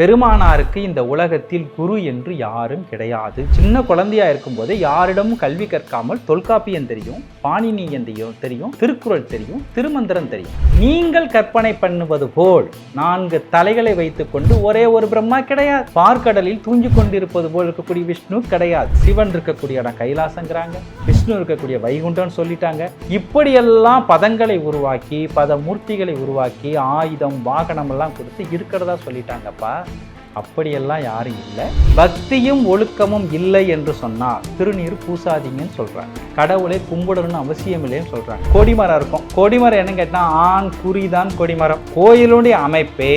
பெருமானாருக்கு இந்த உலகத்தில் குரு என்று யாரும் கிடையாது. சின்ன குழந்தையா இருக்கும்போது யாரிடமும் கல்வி கற்காமல் தொல்காப்பியம் தெரியும் பாணினியம் தெரியும் தெரியும் திருக்குறள் தெரியும் திருமந்திரம் தெரியும். நீங்கள் கற்பனை பண்ணுவது போல் நான்கு தலைகளை வைத்துக்கொண்டு ஒரே ஒரு பிரம்மா கிடையாது. பார்க்கடலில் தூங்கி கொண்டிருப்பது போல் இருக்கக்கூடிய விஷ்ணு கிடையாது. சிவன் இருக்கக்கூடிய இடம் கைலாசங்கிறாங்க. விஷ்ணு இருக்கக்கூடிய வைகுண்டம்னு சொல்லிட்டாங்க. இப்படியெல்லாம் பதங்களை உருவாக்கி பத மூர்த்திகளை உருவாக்கி ஆயுதம் வாகனம் எல்லாம் கொடுத்து இருக்கிறதா சொல்லிட்டாங்கப்பா. அப்படியெல்லாம் யாரும் இல்லை. பக்தியும் ஒழுக்கமும் இல்லை என்று சொன்னால் திருநீர் பூசாதீங்கன்னு சொல்கிறாங்க கடவுளை கும்பிடணும்னு அவசியம் இல்லைன்னு சொல்கிறாங்க கொடிமரம் இருக்கும். கொடிமரம் என்னன்னு கேட்டால் ஆண் குறிதான் கொடிமரம். கோயிலுடைய அமைப்பே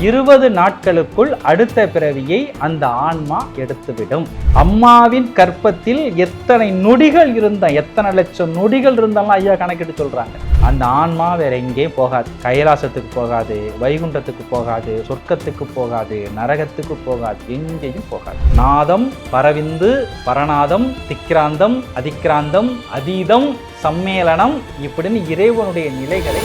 இருபது நாட்களுக்குள் அடுத்த பிறவியை அந்த ஆன்மா எடுத்துவிடும். அம்மாவின் கற்பத்தில் எத்தனை நொடிகள் இருந்தா எத்தனை லட்சம் நொடிகள் இருந்தாலும் ஐயா கணக்கிட்டு சொல்றாங்க. அந்த ஆன்மா வேற எங்கேயும் போகாது. கைலாசத்துக்கு போகாது வைகுண்டத்துக்கு போகாது சொர்க்கத்துக்கு போகாது நரகத்துக்கு போகாது எங்கேயும் போகாது. நாதம் பரவிந்து பரநாதம் திக்ராந்தம் அதிக்ராந்தம் அதீதம் சம்மேளனம் இப்படின்னு இறைவனுடைய நிலைகளை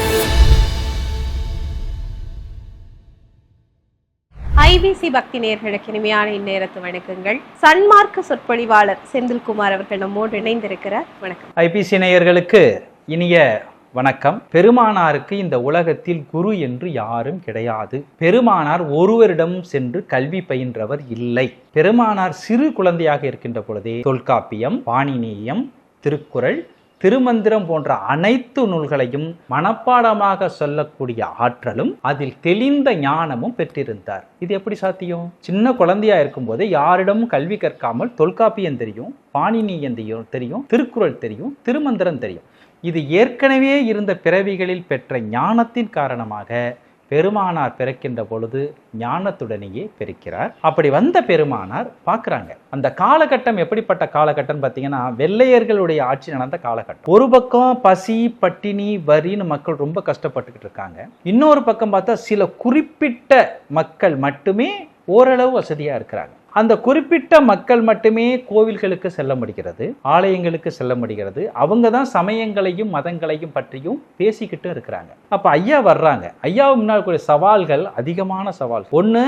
ஐபிசி பக்தி நேர்களுக்கு இனிமையான இந்நேரத்து வணக்கங்கள். சன்மார்க்க சொற்பொழிவாளர் செந்தில்குமார் அவர்கள் நம்மோடு இணைந்திருக்கிறார். வணக்கம். ஐபிசி நேயர்களுக்கு இனிய வணக்கம். பெருமானாருக்கு இந்த உலகத்தில் குரு என்று யாரும் கிடையாது. பெருமானார் ஒருவரிடம் சென்று கல்வி பயின்றவர் இல்லை. பெருமானார் சிறு குழந்தையாக இருக்கின்ற பொழுதே தொல்காப்பியம் பாணினியம் திருக்குறள் திருமந்திரம் போன்ற அனைத்து நூல்களையும் மனப்பாடமாக சொல்லக்கூடிய ஆற்றலும் அதில் தெளிந்த ஞானமும் பெற்றிருந்தார். இது எப்படி சாத்தியம்? சின்ன குழந்தையா இருக்கும்போது யாரிடமும் கல்வி கற்காமல் தொல்காப்பியம் தெரியும் பாணினியம் தெரியும் தெரியும் திருக்குறள் தெரியும் திருமந்திரம் தெரியும். இது ஏற்கனவே இருந்த பிறவிகளில் பெற்ற ஞானத்தின் காரணமாக பெருமானார் பிறக்கின்ற பொழுது ஞானத்துடனேயே பிறக்கிறார். அப்படி வந்த பெருமானார் பார்க்குறாங்க. அந்த காலகட்டம் எப்படிப்பட்ட காலகட்டம் பார்த்தீங்கன்னா வெள்ளையர்களுடைய ஆட்சி நடந்த காலகட்டம். ஒரு பக்கம் பசி பட்டினி வரின்னு மக்கள் ரொம்ப கஷ்டப்பட்டுக்கிட்டு இருக்காங்க. இன்னொரு பக்கம் பார்த்தா சில குறிப்பிட்ட மக்கள் மட்டுமே ஓரளவு வசதியாக இருக்கிறாங்க. அந்த குறிப்பிட்ட மக்கள் மட்டுமே கோவில்களுக்கு செல்ல முடிகிறது ஆலயங்களுக்கு செல்ல முடிகிறது. அவங்க தான் சமயங்களையும் மதங்களையும் பற்றியும் பேசிக்கிட்டு இருக்கிறாங்க. அப்போ ஐயா வர்றாங்க. ஐயா முன்னால் கூடிய சவால்கள் அதிகமான சவால். ஒன்று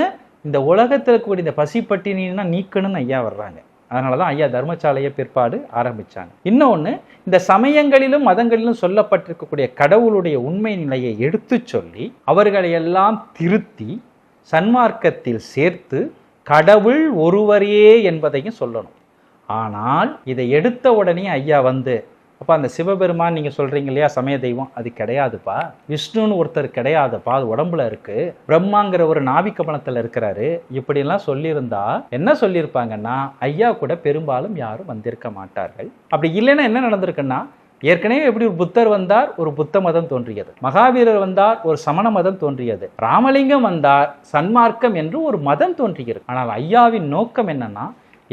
இந்த உலகத்தில் இருக்கக்கூடிய இந்த பசிப்பட்டினா நீக்கணும்னு ஐயா வர்றாங்க. அதனால தான் ஐயா தர்மசாலையை பிற்பாடு ஆரம்பித்தாங்க இன்னொன்று இந்த சமயங்களிலும் மதங்களிலும் சொல்லப்பட்டிருக்கக்கூடிய கடவுளுடைய உண்மை நிலையை எடுத்து சொல்லி அவர்களை எல்லாம் திருத்தி சன்மார்க்கத்தில் சேர்த்து கடவுள் ஒருவரே என்பதையும் சொல்லணும். ஆனால் இதை எடுத்த உடனே ஐயா வந்து அப்போ அந்த சிவபெருமான் நீங்கள் சொல்கிறீங்க இல்லையா சமய தெய்வம்? அது கிடையாதுப்பா. விஷ்ணுன்னு ஒருத்தர் கிடையாதுப்பா. அது உடம்புல இருக்கு. பிரம்மாங்கிற ஒரு நாவிக்கமலத்தில் இருக்கிறாரு. இப்படிலாம் சொல்லியிருந்தா என்ன சொல்லியிருப்பாங்கன்னா ஐயா கூட பெரும்பாலும் யாரும் வந்திருக்க மாட்டார்கள். அப்படி இல்லைன்னா என்ன நடந்திருக்குன்னா ஏற்கனவே எப்படி ஒரு புத்தர் வந்தார் ஒரு புத்த மதம் தோன்றியது. மகாவீரர் வந்தார் ஒரு சமண மதம் தோன்றியது. ராமலிங்கம் வந்தார் சன்மார்க்கம் என்று ஒரு மதம் தோன்றுகிறது ஆனால் ஐயாவின் நோக்கம் என்னன்னா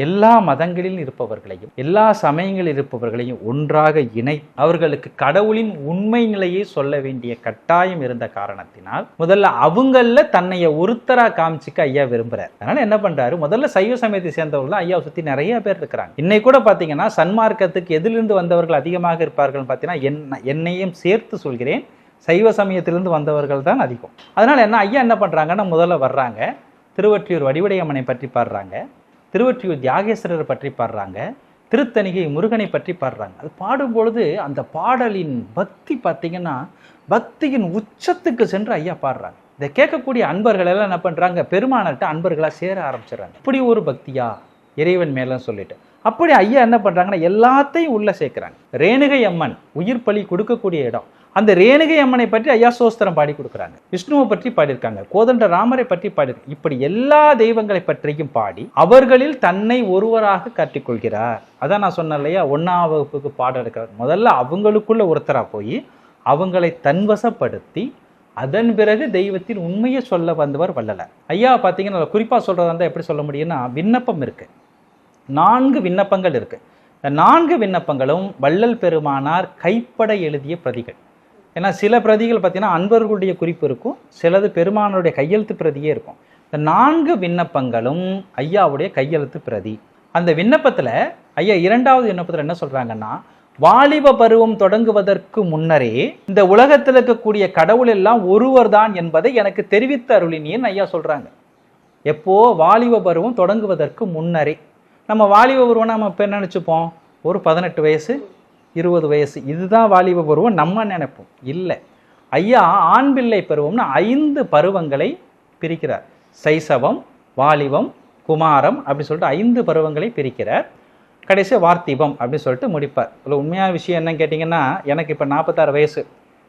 எல்லா மதங்களில் இருப்பவர்களையும் எல்லா சமயங்களில் இருப்பவர்களையும் ஒன்றாக இணை அவர்களுக்கு கடவுளின் உண்மை நிலையை சொல்ல வேண்டிய கட்டாயம் இருந்த காரணத்தினால் முதல்ல அவங்கள தன்னைய ஒருத்தரா காமிச்சுக்க ஐயா விரும்புறாரு. அதனால என்ன பண்றாரு? முதல்ல சைவ சமயத்தை சேர்ந்தவர்கள் தான் ஐயாவை சுத்தி நிறைய பேர் இருக்கிறாங்க. இன்னைக்கு கூட பாத்தீங்கன்னா சன்மார்க்கத்துக்கு எதிலிருந்து வந்தவர்கள் அதிகமாக இருப்பார்கள் பார்த்தீங்கன்னா என்ன என்னையும் சேர்த்து சொல்கிறேன் சைவ சமயத்திலிருந்து வந்தவர்கள் தான் அதிகம். அதனால என்ன ஐயா என்ன பண்றாங்கன்னா முதல்ல வர்றாங்க. திருவற்றியூர் வடிவடையம்மனை பற்றி பாடுறாங்க. திருவற்றியூர் தியாகேஸ்வரரை பற்றி பாடுறாங்க. திருத்தணிகை முருகனை பற்றி பாடுறாங்க. அது பாடும்பொழுது அந்த பாடலின் பக்தி பார்த்தீங்கன்னா பக்தியின் உச்சத்துக்கு சென்று ஐயா பாடுறாங்க இதை கேட்கக்கூடிய அன்பர்கள் எல்லாம் என்ன பண்ணுறாங்க பெருமானர்கிட்ட அன்பர்களாக சேர ஆரம்பிச்சிடுறாங்க. இப்படி ஒரு பக்தியா? இறைவன் மேலன்னு சொல்லிட்டு. அப்படி ஐயா என்ன பண்ணுறாங்கன்னா எல்லாத்தையும் உள்ளே சேர்க்குறாங்க. ரேணுகை அம்மன் உயிர் பலி கொடுக்கக்கூடிய இடம். அந்த ரேணுகை அம்மனை பற்றி ஐயா சோஸ்திரம் பாடி கொடுக்குறாங்க. விஷ்ணுவை பற்றி பாடியிருக்காங்க. கோதண்ட ராமரை பற்றி பாடியிருக்காங்க. இப்படி எல்லா தெய்வங்களை பற்றியும் பாடி அவர்களில் தன்னை ஒருவராக காட்டிக்கொள்கிறார் அதான் நான் சொன்னேன் இல்லையா? ஒன்னாம் வகுப்புக்கு பாடம் எடுக்கிறார் முதல்ல அவங்களுக்குள்ள ஒருத்தராக போய் அவங்களை தன்வசப்படுத்தி அதன் பிறகு தெய்வத்தின் உண்மையை சொல்ல வந்தவர் வல்லல ஐயா பார்த்தீங்கன்னா குறிப்பாக சொல்கிறதா இருந்தால் எப்படி சொல்ல முடியும்னா விண்ணப்பம் இருக்கு. நான்கு விண்ணப்பங்கள் இருக்கு. இந்த நான்கு விண்ணப்பங்களும் வள்ளல் பெருமானார் கைப்பட எழுதிய பிரதிகள். ஏன்னா சில பிரதிகள் பார்த்தீங்கன்னா அன்பர்களுடைய குறிப்பு இருக்கும் சிலது பெருமானுடைய கையெழுத்து பிரதியே இருக்கும். இந்த நான்கு விண்ணப்பங்களும் ஐயாவுடைய கையெழுத்து பிரதி. அந்த விண்ணப்பத்தில் ஐயா இரண்டாவது விண்ணப்பத்தில் என்ன சொல்கிறாங்கன்னா வாலிப பருவம் தொடங்குவதற்கு முன்னரே இந்த உலகத்தில் இருக்கக்கூடிய கடவுள் எல்லாம் ஒருவர் தான் என்பதை எனக்கு தெரிவித்த அருளினியன் ஐயா சொல்கிறாங்க எப்போ? வாலிப பருவம் தொடங்குவதற்கு முன்னரே. நம்ம வாலிப பருவம் நம்ம இப்போ நினச்சிப்போம்? ஒரு பதினெட்டு வயசு இருபது வயசு. இதுதான் வாலிப பருவம் நம்ம நினைப்போம். இல்லை. ஐயா ஆண் பிள்ளை பருவம்னு ஐந்து பருவங்களை பிரிக்கிறார். சைசவம் வாலிபம் குமாரம் அப்படி சொல்லிட்டு ஐந்து பருவங்களை பிரிக்கிறார். கடைசி வார்த்திபம் அப்படின்னு சொல்லிட்டு முடிப்பார். இதில் உண்மையான விஷயம் என்னன்னு கேட்டிங்கன்னா எனக்கு இப்போ நாற்பத்தாறு வயசு.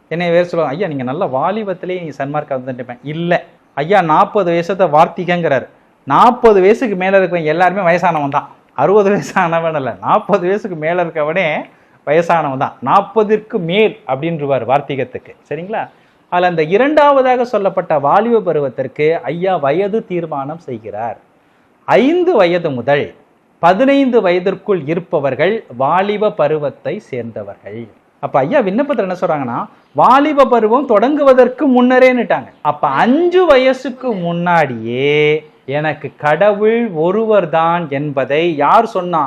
என்னை வேறு சொல்லுவாங்க ஐயா நீங்கள் நல்ல வாலிபத்திலே நீங்கள் சன்மார்க்க வந்துட்டுப்பேன் இல்லை. ஐயா நாற்பது வயசத்தை வார்த்திகங்கிறார். நாற்பது வயசுக்கு மேலே இருக்கவன் எல்லாருமே வயசானவன் தான் அறுபது வயசானவன் இல்லை நாற்பது வயசுக்கு மேலே இருக்கவனே வயசானவன் தான் நாற்பதிற்கு மேல் அப்படின்றவார் வார்த்திகத்துக்கு. சரிங்களா? அதில் அந்த இரண்டாவதாக சொல்லப்பட்ட வாலிப பருவத்திற்கு ஐயா வயது தீர்மானம் செய்கிறார். ஐந்து வயது முதல் பதினைந்து வயதிற்குள் இருப்பவர்கள் வாலிப பருவத்தை சேர்ந்தவர்கள். அப்ப ஐயா விண்ணப்பத்தில் என்ன சொல்றாங்கன்னா வாலிப பருவம் தொடங்குவதற்கு முன்னரேன்னுட்டாங்க. அப்ப அஞ்சு வயசுக்கு முன்னாடியே எனக்கு கடவுள் ஒருவர் தான் என்பதை யார் சொன்னா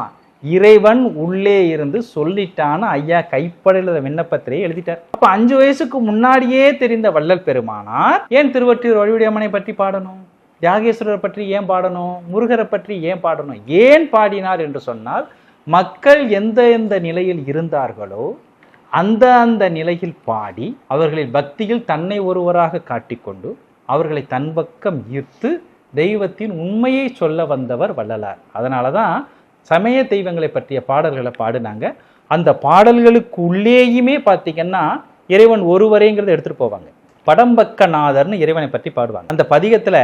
இறைவன் உள்ளே இருந்து சொல்லிட்டான்னு ஐயா கைப்படையில் விண்ணப்பத்திலே எழுதிட்டார். அப்ப அஞ்சு வயசுக்கு முன்னாடியே தெரிந்த வள்ளல் பெருமானார் ஏன் திருவற்றியூர் வழியுடையம்மனை பற்றி பாடணும்? தியாகேஸ்வரரை பற்றி ஏன் பாடணும்? முருகரை பற்றி ஏன் பாடணும்? ஏன் பாடினார் என்று சொன்னால் மக்கள் எந்த எந்த நிலையில் இருந்தார்களோ அந்த அந்த நிலையில் பாடி அவர்களின் பக்தியில் தன்னை ஒருவராக காட்டிக்கொண்டு அவர்களை தன் பக்கம் ஈர்த்து தெய்வத்தின் உண்மையை சொல்ல வந்தவர் வள்ளலார். அதனால தான் சமய தெய்வங்களை பற்றிய பாடல்களை பாடினாங்க. அந்த பாடல்களுக்கு உள்ளேயுமே பார்த்தீங்கன்னா இறைவன் ஒருவரேங்கிறத எடுத்துகிட்டு போவாங்க. படம்பக்கநாதர்னு இறைவனை பற்றி பாடுவாங்க. அந்த பதிகத்தில்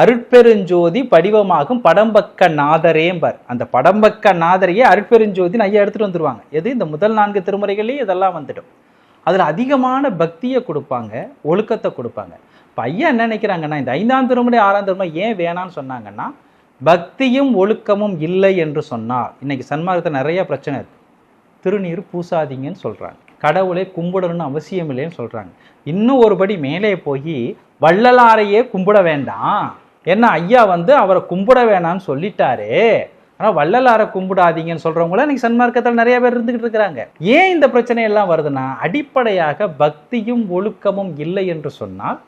அருட்பெருஞ்சோதி படிவமாகும் படம்பக்க நாதரேம்பர் அந்த படம்பக்க நாதரையே அருட்பெருஞ்சோதின்னு ஐயா எடுத்துகிட்டு வந்துருவாங்க. எது? இந்த முதல் நான்கு திருமுறைகள்லேயே இதெல்லாம் வந்துடும். அதில் அதிகமான பக்தியை கொடுப்பாங்க ஒழுக்கத்தை கொடுப்பாங்க. இப்போ ஐயா என்ன நினைக்கிறாங்கன்னா இந்த ஐந்தாம் திருமுறை ஆறாம் திருமுறை ஏன் வேணாம்னு சொன்னாங்கன்னா பக்தியும் ஒழுக்கமும் இல்லை என்று சொன்னால் இன்னைக்கு சன்மார்க்கத்தில் நிறைய பிரச்சனை இருக்கு. திருநீர் பூசாதீங்கன்னு சொல்கிறாங்க கடவுளை கும்பிடணும்னு அவசியம் இல்லைன்னு சொல்கிறாங்க இன்னும் ஒரு படி மேலே போய் வள்ளலாரையே கும்பிட வேண்டாம். ஏன்னா ஐயா வந்து அவரை கும்பிட வேணாம்னு சொல்லிட்டாரு. ஆனால் வள்ளலாரை கும்பிடாதீங்கன்னு சொல்கிறவங்கள இன்னைக்கு சன்மார்க்கத்தில் நிறைய பேர் இருந்துகிட்டு இருக்கிறாங்க. ஏன் இந்த பிரச்சனை எல்லாம் வருதுன்னா அடிப்படையாக பக்தியும் ஒழுக்கமும் இல்லை என்று சொன்னால்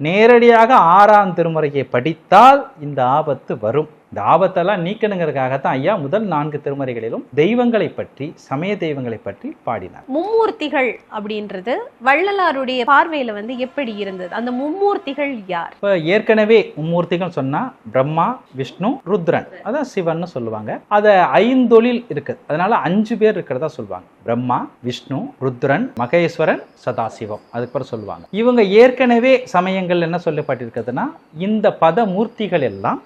நேரடியாக ஆறாம் திருமுறையை படித்தால் இந்த ஆபத்து வரும். இந்த ஆபத்தெல்லாம் நீக்கணுங்கிறதுக்காகத்தான் ஐயா முதல் நான்கு திருமுறைகளிலும் தெய்வங்களை பற்றி சமய தெய்வங்களை பற்றி பாடினார். மும்மூர்த்திகள் அப்படின்றது வள்ளலாருடைய பார்வையில வந்து எப்படி இருந்தது? அந்த மும்மூர்த்திகள் யார்? இப்போ ஏற்கனவே மும்மூர்த்திகள் சொன்னா பிரம்மா விஷ்ணு ருத்ரன். அதான் சிவன்னு சொல்லுவாங்க. அதை ஐந்தொழில் இருக்குது. அதனால அஞ்சு பேர் இருக்கிறதா சொல்லுவாங்க. பிரம்மா விஷ்ணு ருத்ரன் மகேஸ்வரன் சதாசிவம். அதுக்கப்புறம் சொல்லுவாங்க. இவங்க ஏற்கனவே சமயங்கள் என்ன சொல்லப்பட்டிருக்குதுன்னா இந்த பத மூர்த்திகள் எல்லாம்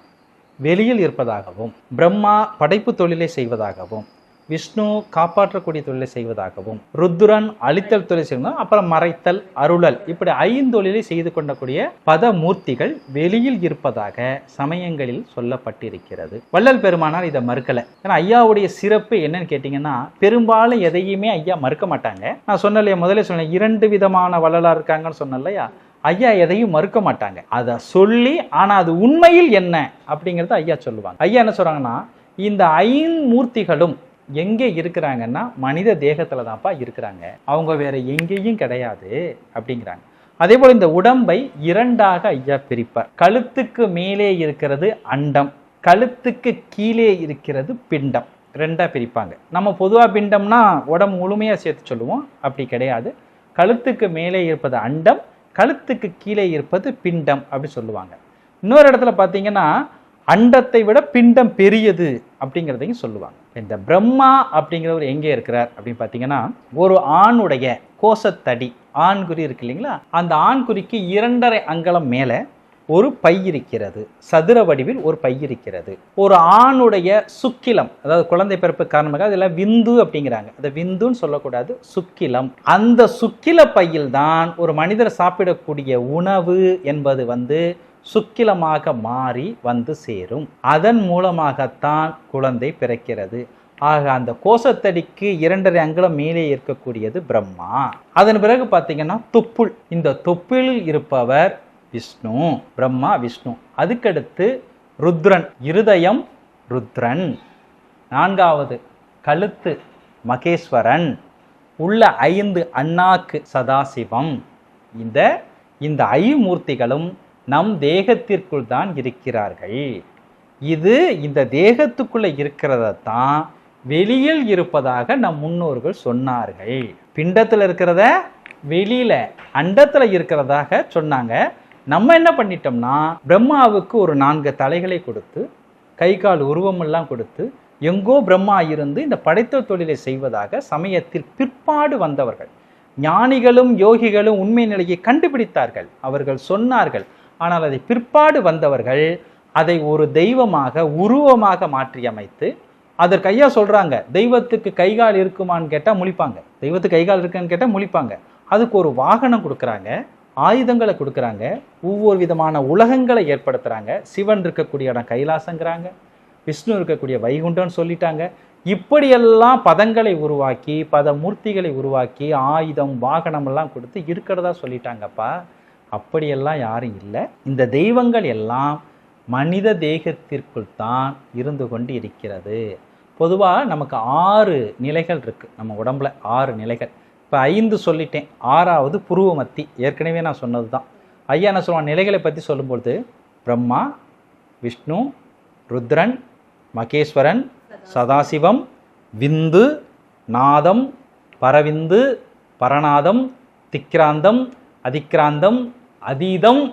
வெளியில் இருப்பதாகவும் பிரம்மா படைப்பு தொழிலை செய்வதாகவும் விஷ்ணு காப்பாற்றக்கூடிய தொழிலை செய்வதாகவும் ருத்ரன் அழித்தல் தொழில் செய்வதும் அப்புறம் மறைத்தல் அருளல் இப்படி ஐந்தொழிலை செய்து கொண்டக்கூடிய பதமூர்த்திகள் வெளியில் இருப்பதாக சமயங்களில் சொல்லப்பட்டிருக்கிறது. வள்ளல் பெருமானார் இதை மறுக்கல. ஏன்னா ஐயாவுடைய சிறப்பு என்னன்னு கேட்டிங்கன்னா பெரும்பாலும் எதையுமே ஐயா மறுக்க மாட்டாங்க. நான் சொன்னலையா முதலே சொன்னேன் இரண்டு விதமான வள்ளலாக இருக்காங்கன்னு சொன்னேன் இல்லையா? ஐயா எதையும் மறுக்க மாட்டாங்க. அதை சொல்லி ஆனால் அது உண்மையில் என்ன அப்படிங்கிறத ஐயா சொல்லுவாங்க. ஐயா என்ன சொல்கிறாங்கன்னா இந்த ஐமூர்த்திகளும் எங்கே இருக்கிறாங்கன்னா மனித தேகத்தில் தான்ப்பா இருக்கிறாங்க. அவங்க வேற எங்கேயும் கிடையாது அப்படிங்கிறாங்க. அதே போல் இந்த உடம்பை இரண்டாக ஐயா பிரிப்பார். கழுத்துக்கு மேலே இருக்கிறது அண்டம் கழுத்துக்கு கீழே இருக்கிறது பிண்டம். ரெண்டாக பிரிப்பாங்க. நம்ம பொதுவாக பிண்டம்னா உடம்பு முழுமையாக சேர்த்து சொல்லுவோம். அப்படி கிடையாது. கழுத்துக்கு மேலே இருப்பது அண்டம் கழுத்துக்கு கீழே இருப்பது பிண்டம் அப்படி சொல்லுவாங்க. இன்னொரு இடத்துல பார்த்தீங்கன்னா அண்டத்தை விட பிண்டம் பெரியது அப்படிங்கிறதையும் சொல்லுவாங்க. இந்த பிரம்மா அப்படிங்கிறவர் எங்கே இருக்கிறார் அப்படின்னு பார்த்தீங்கன்னா ஒரு ஆணுடைய கோசத்தடி ஆண்குறி இருக்கு இல்லைங்களா? அந்த ஆண்குறிக்கு இரண்டரை அங்கலம் மேலே ஒரு பை இருக்கிறது. சதுர வடிவில் ஒரு பை இருக்கிறது. ஒரு ஆணுடைய சுக்கிலம் அதாவது குழந்தை பிறப்பு காரணமாக அதெல்லாம் விந்து அப்படிங்கிறாங்க. அதை விந்துன்னு சொல்லக்கூடாது சுக்கிலம். அந்த சுக்கில பையில் தான் ஒரு மனிதர் சாப்பிடக்கூடிய உணவு என்பது வந்து சுக்கிலமாக மாறி வந்து சேரும். அதன் மூலமாகத்தான் குழந்தை பிறக்கிறது. ஆக அந்த கோசத்தடிக்கு இரண்டரை அங்குலம் மேலே இருக்கக்கூடியது பிரம்மா. அதன் பிறகு பார்த்தீங்கன்னா தொப்புள். இந்த தொப்புளில் இருப்பவர் விஷ்ணு பிரம்மா விஷ்ணு. அதுக்கடுத்து ருத்ரன் இருதயம் ருத்ரன். நான்காவது கழுத்து மகேஸ்வரன். உள்ள ஐந்து அண்ணாக்கு சதாசிவம். இந்த இந்த ஐமூர்த்திகளும் நம் தேகத்திற்குள் தான் இருக்கிறார்கள். இது இந்த தேகத்துக்குள்ளே இருக்கிறத தான் வெளியில் இருப்பதாக நம் முன்னோர்கள் சொன்னார்கள். பிண்டத்தில் இருக்கிறத வெளியில அண்டத்தில் இருக்கிறதாக சொன்னாங்க. நம்ம என்ன பண்ணிட்டோம்னா பிரம்மாவுக்கு ஒரு நான்கு தலைகளை கொடுத்து கை கால் உருவமெல்லாம் கொடுத்து எங்கோ பிரம்மா இருந்து இந்த படைத்த தொழிலை செய்வதாக சமயத்தில் பிற்பாடு வந்தவர்கள். ஞானிகளும் யோகிகளும் உண்மை நிலையை கண்டுபிடித்தார்கள். அவர்கள் சொன்னார்கள். ஆனால் அதை பிற்பாடு வந்தவர்கள் அதை ஒரு தெய்வமாக உருவமாக மாற்றியமைத்து அதற்கு ஐயா சொல்றாங்க தெய்வத்துக்கு கைகால் இருக்குமான்னு கேட்டால் முழிப்பாங்க. தெய்வத்துக்கு கைகால் இருக்குன்னு கேட்டால் முழிப்பாங்க. அதுக்கு ஒரு வாகனம் கொடுக்குறாங்க. ஆயுதங்களை கொடுக்குறாங்க. ஒவ்வொரு விதமான உலகங்களை ஏற்படுத்துகிறாங்க சிவன் இருக்கக்கூடிய இடம் கைலாசங்கிறாங்க. விஷ்ணு இருக்கக்கூடிய வைகுண்டம்னு சொல்லிட்டாங்க. இப்படியெல்லாம் பதங்களை உருவாக்கி பத மூர்த்திகளை உருவாக்கி ஆயுதம் வாகனம் எல்லாம் கொடுத்து இருக்கிறதா சொல்லிட்டாங்கப்பா. அப்படியெல்லாம் யாரும் இல்லை. இந்த தெய்வங்கள் எல்லாம் மனித தேகத்திற்குள் தான் இருந்து கொண்டு இருக்கிறது. பொதுவாக நமக்கு ஆறு நிலைகள் இருக்குது நம்ம உடம்புல ஆறு நிலைகள். இப்போ ஐந்து சொல்லிட்டேன். ஆறாவது புருவமத்தி. ஏற்கனவே நான் சொன்னது தான் ஐயா என்ன சொல்லுவான் நிலைகளை பற்றி சொல்லும்பொழுது பிரம்மா விஷ்ணு ருத்ரன் மகேஸ்வரன் சதாசிவம் விந்து நாதம் பரவிந்து பரநாதம் திக்ராந்தம் அதிக்ராந்தம் அதீதம்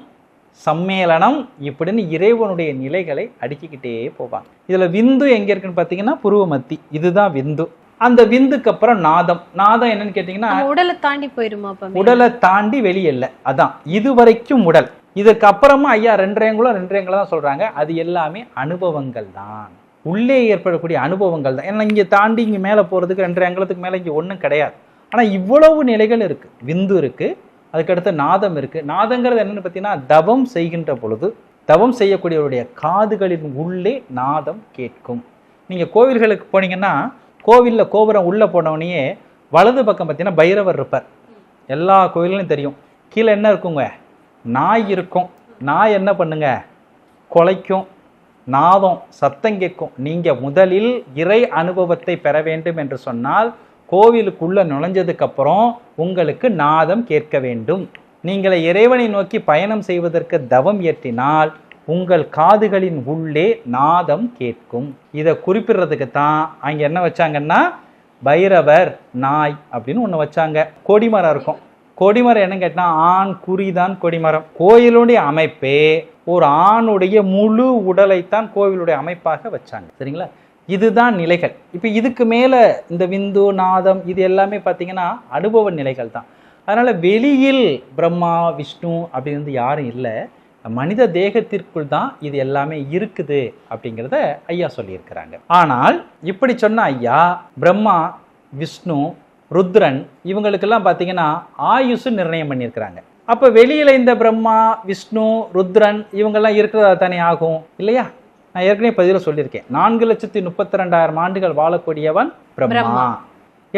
சம்மேளனம் இப்படின்னு இறைவனுடைய நிலைகளை அடுக்கிக்கிட்டே போவாங்க. இதில் விந்து எங்கே இருக்குன்னு பார்த்தீங்கன்னா புருவமத்தி. இதுதான் விந்து. அந்த விந்துக்கு அப்புறம் நாதம். நாதம் என்னன்னு கேட்டிங்கன்னா உடலை தாண்டி போயிருமா உடலை தாண்டி வெளியல்ல அதான் இது வரைக்கும் உடல். இதுக்கு அப்புறமா ஐயா ரெண்டரைங்குளம் ரெண்டரைங்குளம் தான் சொல்றாங்க. அது எல்லாமே அனுபவங்கள் தான். உள்ளே ஏற்படக்கூடிய அனுபவங்கள் தான். ஏன்னா இங்க தாண்டி இங்க மேல போறதுக்கு ரெண்டரை அங்குலத்துக்கு மேல இங்க ஒண்ணும் கிடையாது. ஆனா இவ்வளவு நிலைகள் இருக்கு. விந்து இருக்கு அதுக்கடுத்து நாதம் இருக்கு. நாதங்கிறது என்னன்னு பார்த்தீங்கன்னா தவம் செய்கின்ற பொழுது தவம் செய்யக்கூடியவருடைய காதுகளின் உள்ளே நாதம் கேட்கும். நீங்க கோவில்களுக்கு போனீங்கன்னா கோவிலில் கோபுரம் உள்ளே போனவனையே வலது பக்கம் பார்த்தீங்கன்னா பைரவர் இருப்பார். எல்லா கோயிலும் தெரியும். கீழே என்ன இருக்குங்க? நாய் இருக்கும். நாய் என்ன பண்ணுங்க? குலைக்கும் நாதம் சத்தம் கேட்கும். நீங்கள் முதலில் இறை அனுபவத்தை பெற வேண்டும் என்று சொன்னால் கோவிலுக்குள்ளே நுழைஞ்சதுக்கப்புறம் உங்களுக்கு நாதம் கேட்க வேண்டும். நீங்கள் இறைவனை நோக்கி பயணம் செய்வதற்கு தவம் இயற்றினால் உங்கள் காதுகளின் உள்ளே நாதம் கேட்கும். இதை குறிப்பிடுறதுக்கு தான் அங்கே என்ன வச்சாங்கன்னா பைரவர் நாய் அப்படின்னு ஒன்று வச்சாங்க. கொடிமரம் இருக்கும். கொடிமரம் என்ன கேட்டால் ஆண் குறிதான் கொடிமரம். கோயிலுடைய அமைப்பே ஒரு ஆணுடைய முழு உடலைத்தான் கோவிலுடைய அமைப்பாக வச்சாங்க. சரிங்களா? இதுதான் நிலைகள். இப்போ இதுக்கு மேலே இந்த விந்து நாதம் இது எல்லாமே பார்த்தீங்கன்னா அனுபவ நிலைகள் தான் அதனால் வெளியில் பிரம்மா விஷ்ணு அப்படின்னு வந்து யாரும் இல்லை. மனித தேகத்திற்குள் தான் இது எல்லாமே இருக்குது அப்படிங்கிறத ஐயா சொல்லியிருக்கிறாங்க. ஆனால் இப்படி சொன்ன ஐயா பிரம்மா விஷ்ணு ருத்ரன் இவங்களுக்கெல்லாம் பார்த்தீங்கன்னா ஆயுசு நிர்ணயம் பண்ணியிருக்கிறாங்க. அப்போ வெளியில இந்த பிரம்மா விஷ்ணு ருத்ரன் இவங்கெல்லாம் இருக்கிறதா தானே ஆகும்? இல்லையா? நான் ஏற்கனவே பதிவில் சொல்லியிருக்கேன். நான்கு லட்சத்தி முப்பத்தி ரெண்டாயிரம் ஆண்டுகள் வாழக்கூடியவன் பிரம்மா.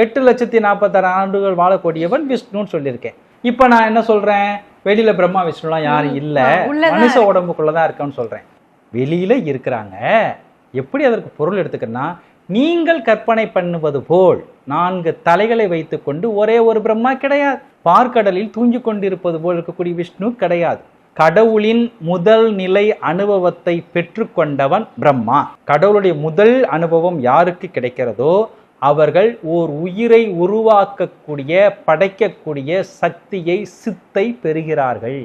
எட்டு லட்சத்தி நாற்பத்தாறு ஆண்டுகள் வாழக்கூடியவன் விஷ்ணுன்னு சொல்லியிருக்கேன். இப்போ நான் என்ன சொல்றேன்? வெளியில பிரம்மா விஷ்ணுலாம் யாரும் இல்ல. மனுஷ உடம்புக்குள்ளதான் இருக்கேன்னு சொல்றேன். வெளியில இருக்கிறாங்க. எப்படி அதற்கு பொருள் எடுத்துக்கன்னா நீங்கள் கற்பனை பண்ணுவது போல் நான்கு தலைகளை வைத்துக்கொண்டு ஒரே ஒரு பிரம்மா கிடையாது. பார்க்கடலில் தூங்கிக் கொண்டிருப்பது போல் இருக்கக்கூடிய விஷ்ணு கிடையாது. கடவுளின் முதல் நிலை அனுபவத்தை பெற்றுக்கொண்டவன் பிரம்மா. கடவுளுடைய முதல் அனுபவம் யாருக்கு கிடைக்கிறதோ அவர்கள் ஓர் உயிரை உருவாக்கக்கூடிய படைக்கக்கூடிய சக்தியை சித்தை பெறுகிறார்கள்.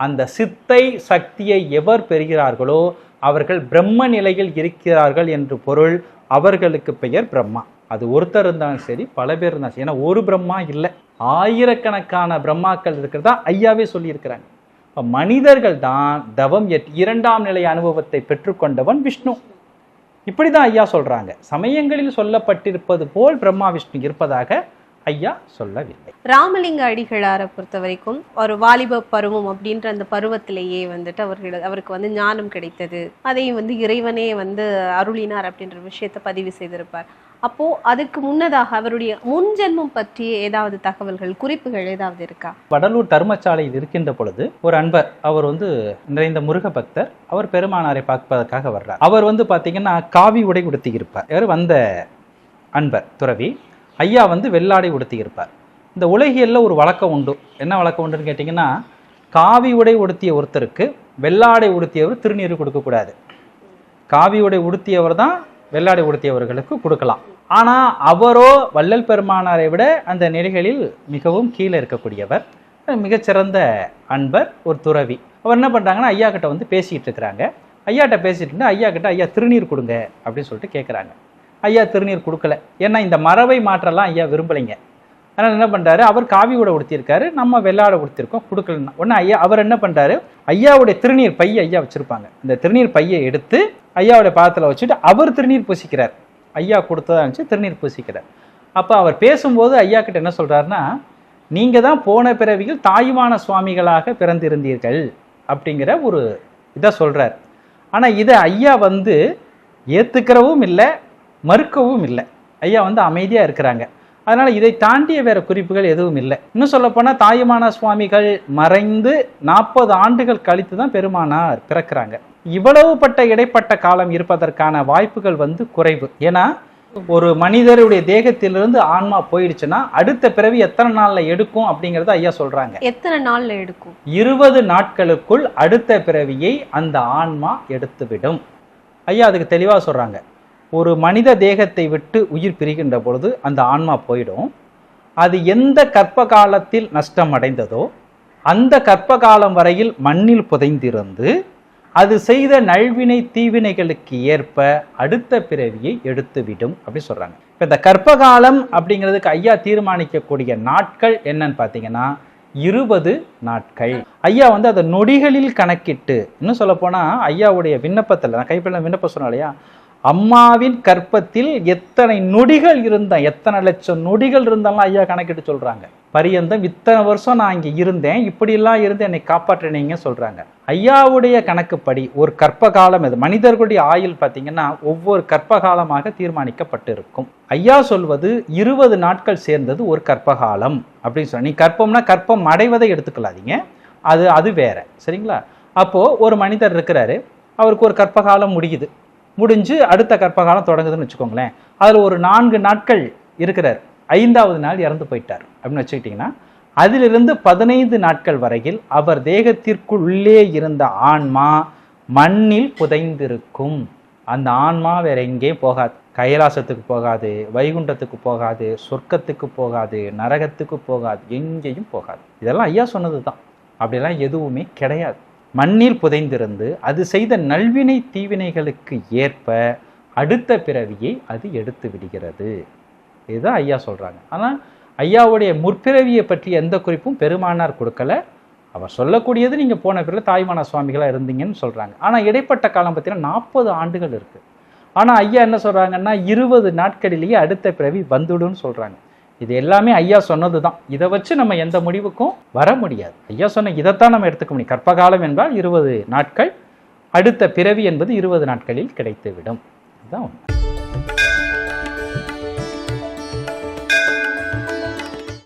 அந்த சித்தை சக்தியை எவர் பெறுகிறார்களோ அவர்கள் பிரம்ம நிலையில் இருக்கிறார்கள் என்று பொருள் அவர்களுக்கு பெயர் பிரம்மா. அது ஒருத்தர் இருந்தாலும் சரி பல பேர் இருந்தாலும் சரி. ஏன்னா ஒரு பிரம்மா இல்லை. ஆயிரக்கணக்கான பிரம்மாக்கள் இருக்கிறதா ஐயாவே சொல்லியிருக்கிறாங்க. இப்போ மனிதர்கள் தான் தவம் எட் இரண்டாம் நிலை அனுபவத்தை பெற்றுக்கொண்டவன் விஷ்ணு. இப்படிதான் ஐயா சொல்றாங்க. சமயங்களில் சொல்லப்பட்டிருப்பது போல் பிரம்மா விஷ்ணு இருப்பதாக ஐயா சொல்லவில்லை. ராமலிங்க அடிகளாரை பொறுத்த வரைக்கும் ஒரு வாலிப பருவம் அப்படின்ற அந்த பருவத்திலேயே வந்துட்டு அவர்கள் அவருக்கு வந்து ஞானம் கிடைத்தது. அதையும் வந்து இறைவனே வந்து அருளினார் அப்படின்ற விஷயத்தை பதிவு செய்திருப்பார். அப்போ அதுக்கு முன்னதாக அவருடைய முன்ஜென்மம் பற்றிய ஏதாவது தகவல்கள் குறிப்புகள் ஏதாவது இருக்கா? வடலூர் தர்மசாலையில் இருக்கின்ற பொழுது ஒரு அன்பர் அவர் வந்து நிறைந்த முருக பக்தர் அவர் பெருமானாரை பார்ப்பதற்காக வர்றார். அவர் வந்து பாத்தீங்கன்னா காவி உடை உடுத்தி இருப்பார் இவர் வந்த அன்பர் துறவி ஐயா வந்து வெள்ளாடை உடுத்தி இருப்பார் இந்த உலகியல்ல ஒரு வழக்கம் உண்டு. என்ன வழக்கம் உண்டுன்னு கேட்டிங்கன்னா காவி உடை உடுத்திய ஒருத்தருக்கு வெள்ளாடை உடுத்தியவர் திருநீர் கொடுக்கக்கூடாது. காவி உடை உடுத்தியவர் தான் வெள்ளாடை உடுத்தியவர்களுக்கு கொடுக்கலாம். ஆனால் அவரோ வள்ளல் பெருமானாரை விட அந்த நிலைகளில் மிகவும் கீழே இருக்கக்கூடியவர் மிகச்சிறந்த அன்பர் ஒரு துறவி. அவர் என்ன பண்ணுறாங்கன்னா ஐயா கிட்ட வந்து பேசிக்கிட்டு இருக்கிறாங்க. ஐயாட்ட பேசிட்டு இருந்தால் ஐயா கிட்ட ஐயா திருநீர் கொடுங்க அப்படின்னு சொல்லிட்டு கேட்குறாங்க ஐயா திருநீர் கொடுக்கல. ஏன்னா இந்த மரபை மாற்றலாம் ஐயா விரும்பலைங்க. அதனால் என்ன பண்ணுறாரு அவர் காவி கூட உடுத்தியிருக்காரு நம்ம வெள்ளாடை உடுத்திருக்கோம் கொடுக்கலன்னா. உடனே ஐயா அவர் என்ன பண்ணுறாரு ஐயாவுடைய திருநீர் பையை ஐயா வச்சுருப்பாங்க. இந்த திருநீர் பையை எடுத்து ஐயாவுடைய பாத்திரத்தில் வச்சுட்டு அவர் திருநீர் பூசிக்கிறார். ஐயா கொடுத்ததா இருந்துச்சு திருநீர் பூசிக்கிறார். அப்போ அவர் பேசும்போது ஐயா கிட்ட என்ன சொல்கிறாருன்னா நீங்கள் தான் போன பிறவியில் தாயுமான சுவாமிகளாக பிறந்திருந்தீர்கள் அப்படிங்கிற ஒரு இதை சொல்கிறார் ஆனால் இதை ஐயா வந்து ஏற்றுக்கிறவும் இல்லை மறுக்கவும் இல்லை. ஐயா வந்து அமைதியாக இருக்கிறாங்க. அதனால் இதை தாண்டிய வேறு குறிப்புகள் எதுவும் இல்லை. இன்னும் சொல்லப்போனால் தாயுமான சுவாமிகள் மறைந்து நாற்பது ஆண்டுகள் கழித்து தான் பெருமானார் பிறக்கிறாங்க. இவ்வளவுப்பட்ட இடைப்பட்ட காலம் இருப்பதற்கான வாய்ப்புகள் வந்து குறைவு. ஏன்னா ஒரு மனிதருடைய தேகத்திலிருந்து ஆன்மா போயிடுச்சுன்னா அடுத்த பிறவி எத்தனை நாள்ல எடுக்கும் அப்படிங்கறத ஐயா சொல்றாங்க. எத்தனை நாள்ல எடுக்கும்? இருபது நாட்களுக்குள் அடுத்த பிறவியை அந்த ஆன்மா எடுத்துவிடும். ஐயா அதுக்கு தெளிவா சொல்றாங்க. ஒரு மனித தேகத்தை விட்டு உயிர் பிரிகின்ற பொழுது அந்த ஆன்மா போயிடும். அது எந்த கற்ப காலத்தில் நஷ்டம் அடைந்ததோ அந்த கற்ப காலம் வரையில் மண்ணில் புதைந்திருந்து அது செய்த நல்வினை தீவினைகளுக்கு ஏற்ப அடுத்த பிறவியை எடுத்துவிடும் அப்படி சொல்கிறாங்க இப்போ இந்த கற்பகாலம் அப்படிங்கிறதுக்கு ஐயா தீர்மானிக்கக்கூடிய நாட்கள் என்னன்னு பார்த்தீங்கன்னா இருபது நாட்கள். ஐயா வந்து அதை நொடிகளில் கணக்கிட்டு இன்னும் சொல்ல ஐயாவுடைய விண்ணப்பத்தில் நான் கைப்பிள்ள விண்ணப்பம் சொன்னேன் இல்லையா? அம்மாவின் கற்பத்தில் எத்தனை நொடிகள் இருந்தால் எத்தனை லட்சம் நொடிகள் இருந்தாலும் ஐயா கணக்கிட்டு சொல்கிறாங்க பரியந்தம் இத்தனை வருஷம் நான் இங்கே இருந்தேன். இப்படிலாம் இருந்து என்னை காப்பாற்றினீங்க சொல்கிறாங்க ஐயாவுடைய கணக்குப்படி ஒரு கற்ப காலம் இது மனிதர்களுடைய ஆயுள் பார்த்தீங்கன்னா ஒவ்வொரு கற்ப காலமாக தீர்மானிக்கப்பட்டு இருக்கும் ஐயா சொல்வது இருபது நாட்கள் சேர்ந்தது ஒரு கற்பகாலம் அப்படின்னு சொன்னா. நீ கற்பம்னா கற்பம் அடைவதை எடுத்துக்கலாதீங்க அது அது வேற. சரிங்களா? அப்போது ஒரு மனிதர் இருக்கிறாரு. அவருக்கு ஒரு கற்பகாலம் முடியுது. முடிஞ்சு அடுத்த கற்பகாலம் தொடங்குதுன்னு வச்சுக்கோங்களேன். அதில் ஒரு நான்கு நாட்கள் இருக்கிறார். ஐந்தாவது நாள் இறந்து போயிட்டார். அப்படின்னு வச்சுக்கிட்டிங்கன்னா அதிலிருந்து பதினைந்து நாட்கள் வரையில் அவர் தேகத்திற்குள்ளே இருந்த ஆன்மா மண்ணில் புதைந்திருக்கும். அந்த ஆன்மா வேற எங்கேயும் போகாது. கைலாசத்துக்கு போகாது வைகுண்டத்துக்கு போகாது சொர்க்கத்துக்கு போகாது நரகத்துக்கு போகாது எங்கேயும் போகாது. இதெல்லாம் ஐயா சொன்னது தான் அப்படிலாம் எதுவுமே கிடையாது. மண்ணில் புதைந்திருந்து அது செய்த நல்வினை தீவினைகளுக்கு ஏற்ப அடுத்த பிறவியை அது எடுத்து விடுகிறது. இதுதான் ஐயா சொல்றாங்க. ஆனால் ஐயாவுடைய முற்பிறவியை பற்றி எந்த குறிப்பும் பெருமானார் கொடுக்கல. அவர் சொல்லக்கூடியது நீங்க போன பிறகு தாய்மான சுவாமிகளா இருந்தீங்கன்னு சொல்றாங்க. ஆனால் இடைப்பட்ட காலம் பார்த்தீங்கன்னா நாற்பது ஆண்டுகள் இருக்கு. ஆனா ஐயா என்ன சொல்றாங்கன்னா இருபது நாட்களிலேயே அடுத்த பிறவி வந்துடும்னு சொல்றாங்க. இது எல்லாமே ஐயா சொன்னது தான் இதை வச்சு நம்ம எந்த முடிவுக்கும் வர முடியாது. ஐயா சொன்ன இதைத்தான் நம்ம எடுத்துக்க முடியும். கற்பகாலம் என்றால் இருபது நாட்கள் அடுத்த பிறவி என்பது இருபது நாட்களில் கிடைத்துவிடும். இதுதான் உண்மை.